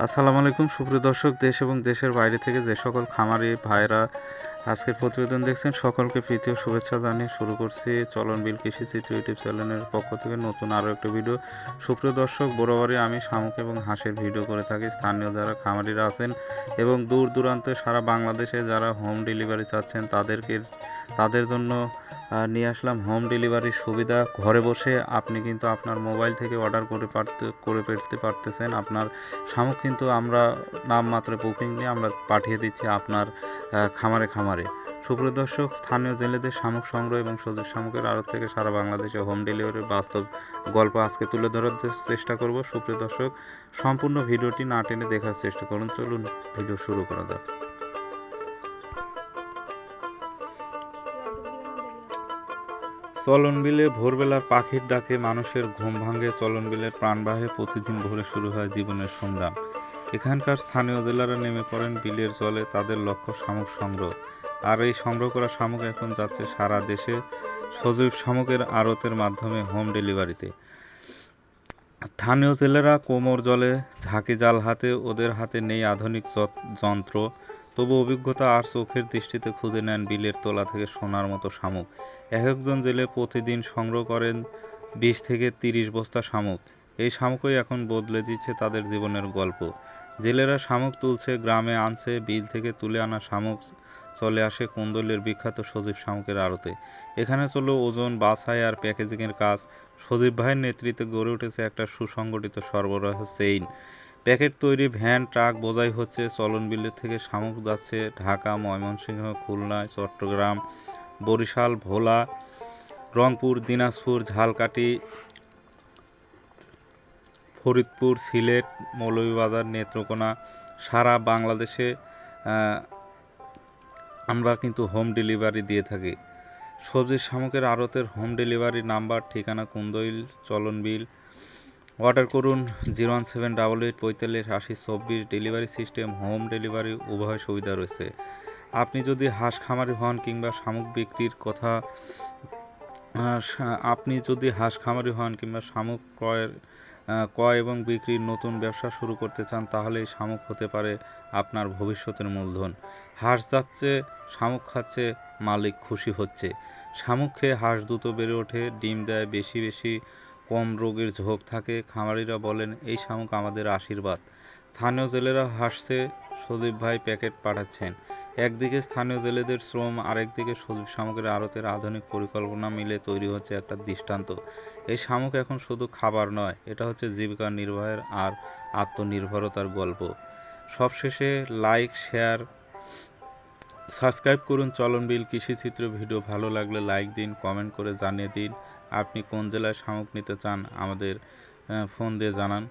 আসসালামু আলাইকুম, সুপ্রিয় দর্শক, দেশ এবং দেশের বাইরে থেকে যে সকল খামারি ভাইরা আজকের প্রতিবেদন দেখছেন, সকলকে প্রীতীয় শুভেচ্ছা জানিয়ে শুরু করছি চলন বিল কৃষি চিত্র ইউটিউব চ্যানেলের পক্ষ থেকে নতুন আরও একটা ভিডিও। সুপ্রিয় দর্শক বরাবরই আমি শামুক এবং হাঁসের ভিডিও করে থাকি। স্থানীয় যারা খামারিরা আছেন এবং দূর দূরান্তে সারা বাংলাদেশে যারা হোম ডেলিভারি চাচ্ছেন, তাদেরকে তাদের জন্য নিয়ে আসলাম হোম ডেলিভারির সুবিধা। ঘরে বসে আপনি কিন্তু আপনার মোবাইল থেকে অর্ডার করে পারতে, করে পেতে পারতেছেন। আপনার শামুক কিন্তু আমরা নামমাত্র বুকিং নিয়ে আমরা পাঠিয়ে দিচ্ছি আপনার খামারে খামারে। সুপ্রিয় দর্শক, স্থানীয় জেলেদের শামুক সংগ্রহ এবং সজীব শামুকের আড়ত থেকে সারা বাংলাদেশে হোম ডেলিভারির বাস্তব গল্প আজকে তুলে ধরার চেষ্টা করব। সুপ্রিয় দর্শক, সম্পূর্ণ ভিডিওটি না টেনে দেখার চেষ্টা করুন। চলুন, ভিডিও শুরু করা যাক। চলন বিলে ভোরবেলার পাখির ডাকে মানুষের ঘুম ভাঙে চলন বিলের প্রাণবাহে প্রতিদিন ভোরে শুরু হয় জীবনের সংগ্রাম। এখানকার স্থানীয় জেলারা নেমে পড়েন বিলের জলে, তাদের লক্ষ্য শামুক সংগ্রহ। আর এই সংগ্রহ করা শামুক এখন যাচ্ছে সারা দেশে সজীব শামুকের আড়তের মাধ্যমে হোম ডেলিভারিতে। স্থানীয় জেলেরা কোমর জলে, ঝাঁকি জাল হাতে, ওদের হাতে নেই আধুনিক যন্ত্র। তবু অভিজ্ঞতা আর চোখের দৃষ্টিতে খুঁজে নেন বিলের তোলা থেকে সোনার মতো শামুক। এক একজন জেলে প্রতিদিন সংগ্রহ করেন বিশ থেকে তিরিশ বস্তা শামুক। এই শামুকই এখন বদলে দিচ্ছে তাদের জীবনের গল্প। জেলেরা শামুক তুলছে, গ্রামে আনছে, বিল থেকে তুলে আনা শামুক চলে আসে কুন্দলের বিখ্যাত সজীব শামুকের আড়তে। এখানে চলো ওজন, বাছাই আর প্যাকেজিংয়ের কাজ। সজীব ভাইয়ের নেতৃত্বে গড়ে উঠেছে একটা সুসংগঠিত সরবরাহ চেইন প্যাকেট তৈরি ভ্যান, ট্রাক, বোঝাই হচ্ছে চলন বিলের থেকে শামুক যাচ্ছে ঢাকা, ময়মনসিংহ, খুলনা, চট্টগ্রাম, বরিশাল, ভোলা, রংপুর, দিনাজপুর, ঝালকাঠি, ফরিদপুর, সিলেট, মৌলভীবাজার, নেত্রকোনা, সারা বাংলাদেশে আমরা কিন্তু হোম ডেলিভারি দিয়ে থাকি। সবজির শামুকের আড়তের হোম ডেলিভারি নাম্বার, ঠিকানা কুন্দইল, চলন বিল অর্ডার করুন zero one seven double eight পঁয়তাল্লিশ আশি চব্বিশ ডেলিভারি সিস্টেম, হোম ডেলিভারি, উভয় সুবিধা রয়েছে। আপনি যদি হাঁস খামারি হন কিংবা শামুক বিক্রির কথা আপনি যদি হাঁস খামারি হন কিংবা শামুক ক্রয়ের ক্রয় এবং বিক্রির নতুন ব্যবসা শুরু করতে চান তাহলে শামুক হতে পারে আপনার ভবিষ্যতের মূলধন। হাঁস যাচ্ছে, শামুক খাচ্ছে, মালিক খুশি হচ্ছে। শামুক খেয়ে হাঁস দ্রুত বেড়ে ওঠে, ডিম দেয়, বেশি বেশি কম রোগের ঝোঁক থাকে, খামারিরা বলেন, এই শামুক আমাদের আশীর্বাদ। স্থানীয় জেলেরা হাসছে, সজীব ভাই প্যাকেট পাঠাচ্ছেন। একদিকে স্থানীয় জেলেদের শ্রম, আরেকদিকে সজীব শামুকের আড়তের আধুনিক পরিকল্পনা মিলে তৈরি হচ্ছে একটা দৃষ্টান্ত। এই শামুক এখন শুধু খাবার নয়, এটা হচ্ছে জীবিকা নির্বাহের আর আত্মনির্ভরতার গল্প। সবশেষে লাইক, শেয়ার, সাবস্ক্রাইব করুন চলন বিল কৃষিচিত্র ভিডিও। ভালো লাগলে লাইক দিন, কমেন্ট করে জানিয়ে দিন। আপনি কোন জেলায় শামুক নিতে চান আমাদের ফোন দিয়ে জানান।